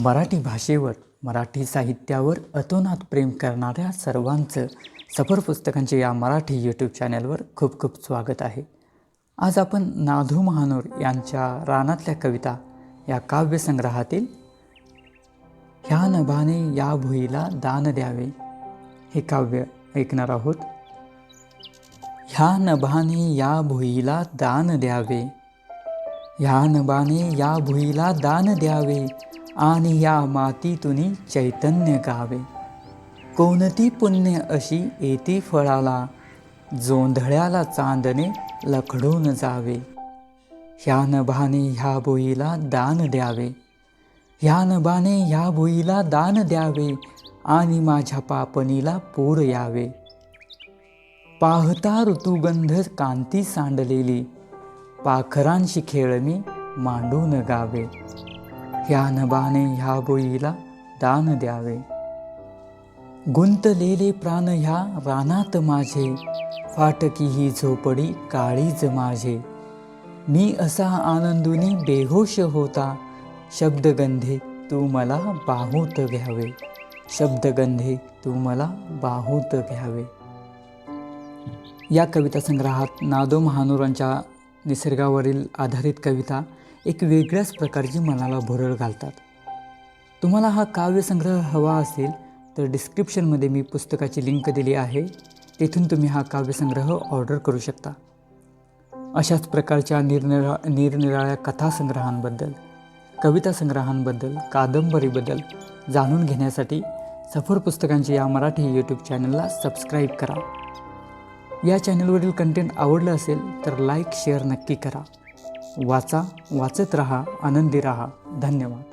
मराठी भाषेवर मराठी साहित्यावर अतोनात प्रेम करणाऱ्या सर्वांचं सफर पुस्तकांचे या मराठी यूट्यूब चॅनलवर खूप खूप स्वागत आहे. आज आपण नाधू महानोर यांच्या रानातल्या कविता या काव्यसंग्रहातील ह्या नभाने या भुईला दान द्यावे हे काव्य ऐकणार आहोत. ह्या नभाने या भुईला दान द्यावे ह्या नभाने या भुईला दान द्यावे आणि या मातीतून चैतन्य गावे. कोणती पुण्य अशी येती फळाला जोंधळ्याला चांदणे लखडून जावे. ह्या नभाने ह्या भुईला दान द्यावे. ह्या नभाने ह्या भुईला दान द्यावे आणि माझ्या पापणीला पूर यावे. पाहता ऋतुगंध कांती सांडलेली पाखरांशी खेळ मी मांडून गावे. ह्या नभाने ह्या बोईला दान द्यावे गुंतलेले प्राण ह्या रानात माझे फाटकी ही झोपडी काळीज माझे मी असा आनंदुनी बेहोश होता शब्दगंधे तू मला बाहूत घ्यावे शब्दगंधे तू मला बाहूत घ्यावे या कविता संग्रहात नादो महानोरांच्या निसर्गावरील आधारित कविता एक वेगळ्याच प्रकारची मनाला भुरळ घालतात. तुम्हाला हा काव्यसंग्रह हवा असेल तर डिस्क्रिप्शनमध्ये मी पुस्तकाची लिंक दिली आहे. तेथून तुम्ही हा काव्यसंग्रह ऑर्डर करू शकता. अशाच प्रकारच्या निरनिरा निरनिराळ्या कथासंग्रहांबद्दल कविता संग्रहांबद्दल कादंबरीबद्दल जाणून घेण्यासाठी सफर पुस्तकांची या मराठी यूट्यूब चॅनलला सबस्क्राईब करा. या चॅनलवरील कंटेंट आवडलं असेल तर लाईक शेअर नक्की करा. वाचा वाचत रहा आनंदी रहा. धन्यवाद.